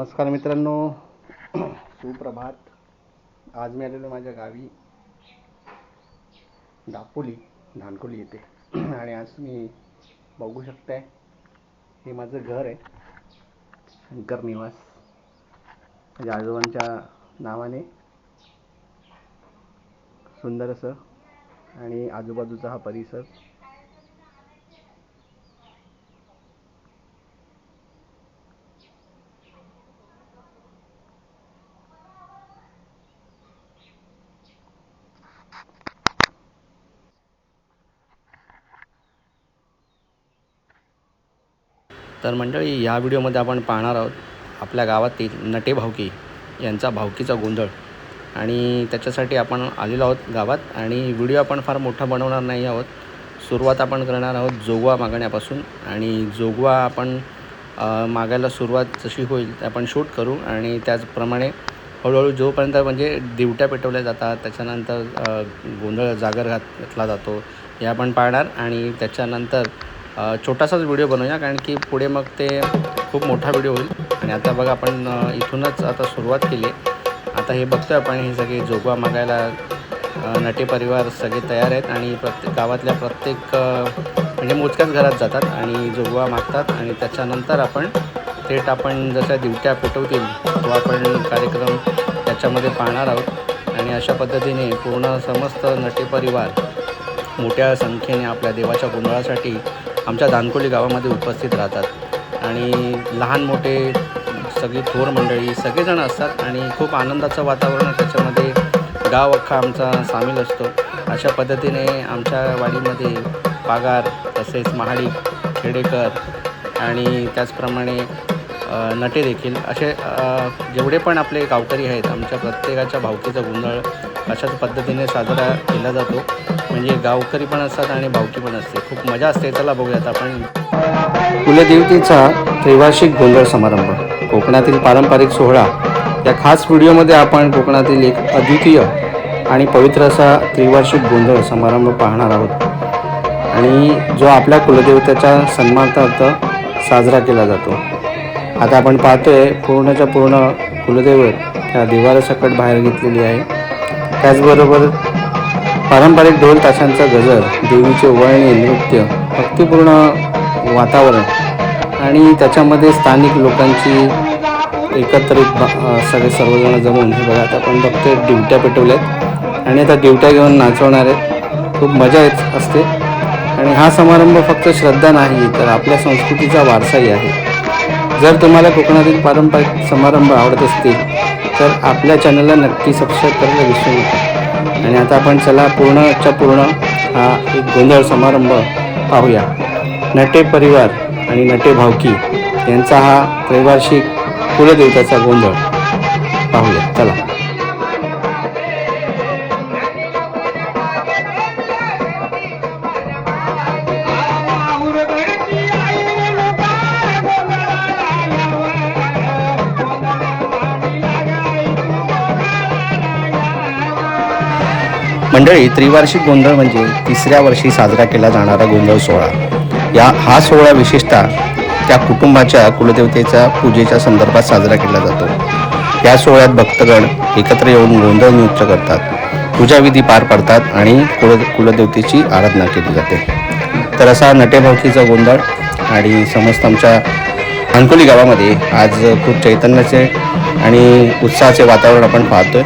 नमस्कार मित्रांनो. सुप्रभात. आज मी आलेलो माझ्या गावी. दापोली धानकोली येथे. आणि आज तुम्ही बघू शकताय हे माझं घर आहे. शंकर निवास. माझ्या आजोबांच्या नावाने. सुंदर असं. आणि आजूबाजूचा हा परिसर. तर मंडळी या व्हिडिओमध्ये आपण पाहणार आहोत आपल्या गावातील नटे भावकी यांचा भावकीचा गोंधळ. आणि त्याच्यासाठी आपण आलेलो आहोत गावात आणि व्हिडिओ आपण फार मोठा बनवणार नाही आहोत. सुरुवात आपण करणार आहोत जोगवा मागण्यापासून आणि जोगवा आपण मागायला सुरुवात जशी होईल आपण शूट करू आणि त्याचप्रमाणे हळूहळू जोपर्यंत म्हणजे दिवट्या पेटवल्या जातात त्याच्यानंतर गोंधळ जागर घातला जातो हे आपण पाहणार आणि त्याच्यानंतर छोटासाच व्हिडिओ बनवूया कारण की पुढे मग ते खूप मोठा व्हिडिओ होईल. आणि आता बघा आपण इथूनच आता सुरुवात केली. आता हे बघतोय आपण हे सगळे जोगवा मागायला नटे परिवार सगळे तयार आहेत. आणि प्रत्येक गावातल्या प्रत्येक म्हणजे मोजक्याच घरात जातात आणि जोगवा मागतात. आणि त्याच्यानंतर आपण थेट आपण जशा दिवट्या पेटवतील तो आपण कार्यक्रम त्याच्यामध्ये पाहणार आहोत. आणि अशा पद्धतीने पूर्ण समस्त नटे परिवार मोठ्या संख्येने आपल्या देवाच्या गोंधळासाठी आमच्या दानकोली गावामध्ये उपस्थित राहतात. आणि लहान मोठे सगळी थोर मंडळी सगळेजण असतात आणि खूप आनंदाचं वातावरण त्याच्यामध्ये गाव अख्खा आमचा सामील असतो. अशा पद्धतीने आमच्या वाडीमध्ये पागार तसेच महाडिक खेडेकर आणि त्याचप्रमाणे नटे देखील असे जेवढे पण आपले गावकरी आहेत आमच्या प्रत्येकाच्या भावकीचा गोंधळ अशाच पद्धतीने साजरा केला जातो. म्हणजे गावकरी पण असतात आणि भावकी पण असते. खूप मजा असते. त्याला बघूयात आपण. कुलदेवतेचा त्रैवार्षिक गोंधळ समारंभ. कोकणातील पारंपरिक सोहळा. या खास व्हिडिओमध्ये आपण कोकणातील एक अद्वितीय आणि पवित्र असा त्रिवार्षिक गोंधळ समारंभ पाहणार आहोत. आणि जो आपल्या कुलदेवतेच्या सन्मानार्थ साजरा केला जातो. आता आपण पाहतोय पूर्णच्या पूर्ण कुलदैवत त्या सकट बाहेर घेतलेली आहे. त्याचबरोबर पारंपरिक ढोल ताशांचा गजर देवीचे वळणे नृत्य भक्तिपूर्ण वातावरण आणि त्याच्यामध्ये स्थानिक लोकांची एकत्रित सगळे सर्वजण जमून हे बघा आता आपण बघतोय डिवट्या पेटवल्यात आणि आता डिवट्या घेऊन नाचवणार आहेत. खूप मजा येत असते. आणि हा समारंभ फक्त श्रद्धा नाही तर आपल्या संस्कृतीचा वारसाही आहे. जर तुम्हाला कोकणातील पारंपरिक समारंभ आवडत असतील तर आपल्या चॅनलला नक्की सबस्क्राईब करायला विसरू नका. आणि आता आपण चला पूर्णच्या पूर्ण हा एक गोंधळ समारंभ पाहूया. नटे परिवार आणि नटे भावकी यांचा हा रविवार्षिक कुलदेवताचा गोंधळ. पाहूया. चला. मंडळी त्रिवार्षिक गोंधळ म्हणजे तिसऱ्या वर्षी साजरा केला जाणारा गोंधळ सोहळा. या हा सोहळा विशेषतः त्या कुटुंबाच्या कुलदेवतेच्या पूजेच्या संदर्भात साजरा केला जातो. या सोहळ्यात भक्तगण एकत्र येऊन गोंधळ नृत्य करतात पूजाविधी पार पाडतात आणि कुल कुलदेवतेची आराधना केली जाते. तर असा नटेभावकीचा गोंधळ आणि समस्त आमच्या अंकोली गावामध्ये आज खूप चैतन्याचे आणि उत्साहाचे वातावरण आपण पाहतोय.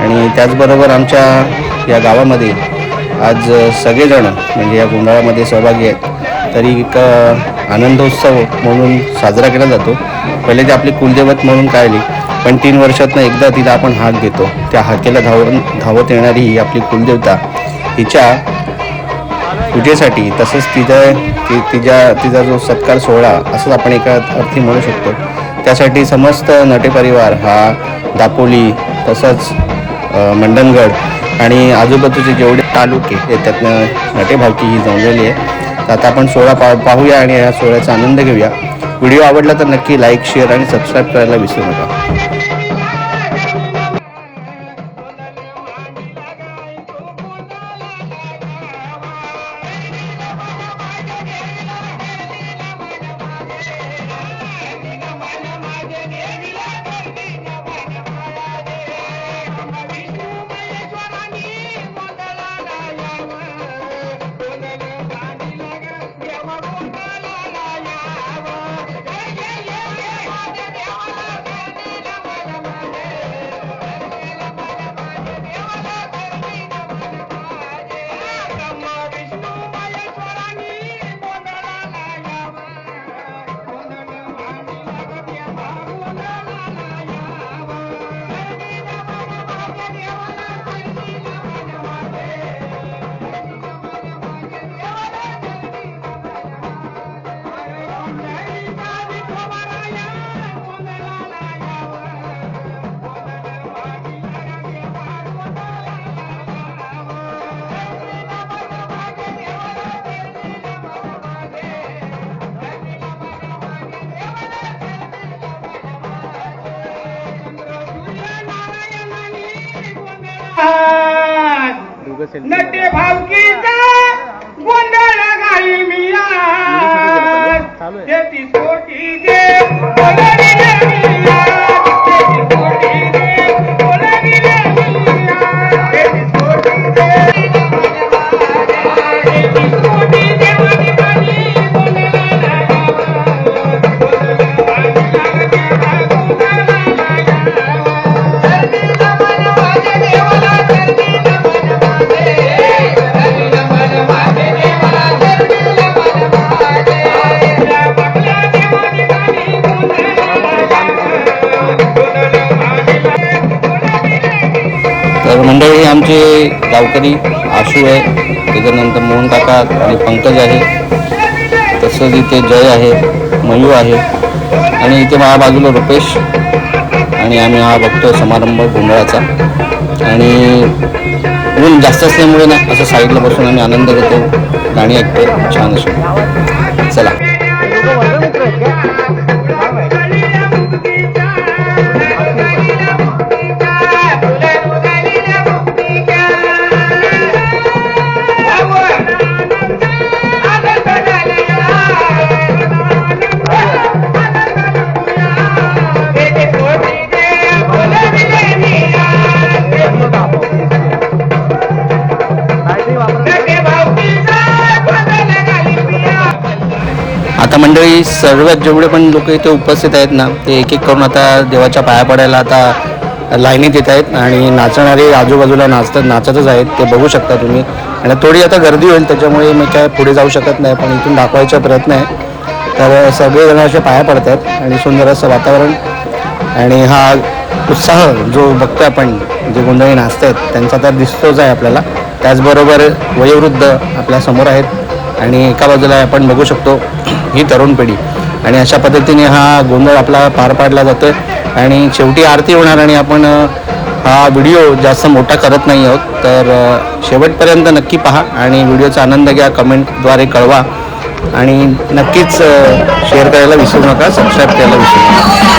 आणि त्याचबरोबर आमच्या या गावामध्ये आज सगळेजण म्हणजे या गोंधळामध्ये सहभागी आहेत. तरी एक आनंदोत्सव म्हणून साजरा केला जातो. पहिले ते आपली कुलदेवत म्हणून काढली पण तीन वर्षातनं एकदा तिला आपण हाक देतो. त्या हाकेला धावून धावत येणारी ही आपली कुलदेवता हिच्या पूजेसाठी तसंच तिचं तिच्या तिचा जो सत्कार सोहळा असंच आपण एका अर्थी म्हणू शकतो. त्यासाठी समस्त नटे परिवार हा दापोली तसंच मंडनगड मंडणगड आणि आजूबाजूचे जेवढे तालुके त्यातनं नटे भावकी ही जमलेली आहे. तर आता आपण सोहळा पा पाहूया आणि या सोहळ्याचा आनंद घेऊया. व्हिडिओ आवडला तर नक्की लाईक शेअर आणि सबस्क्राईब करायला विसरू नका. नटे भावकीचा गोंधळ घाली मी आज. तेहतीस कोटी देव मंडळी आमचे गावकरी आशू आहे. त्याच्यानंतर मोहन काका आणि पंकज आहे. तसंच इथे जय आहे मयू आहे. आणि इथे माझ्या बाजूला रुपेश आणि आम्ही हा बघतो समारंभ गोंधळाचा. आणि ऊन जास्त असल्यामुळे ना असं साईडला बसून आम्ही आनंद घेतो. गाणी ऐकतो छान अशी. चला. मंडळी सर्वात जेवढे पण लोक इथे उपस्थित आहेत ना ते एक एक करून आता देवाच्या पाया पडायला आता लाईनीत येत आहेत आणि नाचणारे आजूबाजूला नाचतात नाचतच आहेत ते बघू शकता तुम्ही. आणि थोडी आता गर्दी होईल त्याच्यामुळे मी काय पुढे जाऊ शकत नाही पण इथून दाखवायचा प्रयत्न आहे. तर सगळेजण असे पाया पडतात आणि सुंदर असं वातावरण. आणि हा उत्साह जो बघतो आपण जे गोंधळी आहेत त्यांचा तर दिसतोच आहे आपल्याला. त्याचबरोबर वयोवृद्ध आपल्यासमोर आहेत आणि एका बाजूला आपण बघू शकतो ही तरुण पिढी. आणि अशा पद्धतीने हा गोंधळ आपला पार पाडला जातो आहे आणि शेवटी आरती होणार आणि आपण हा व्हिडिओ जास्त मोठा करत नाही आहोत. तर शेवटपर्यंत नक्की पहा आणि व्हिडिओचा आनंद घ्या कमेंटद्वारे कळवा. आणि नक्कीच शेअर करायला विसरू नका सबस्क्राईब करायला विसरू नका.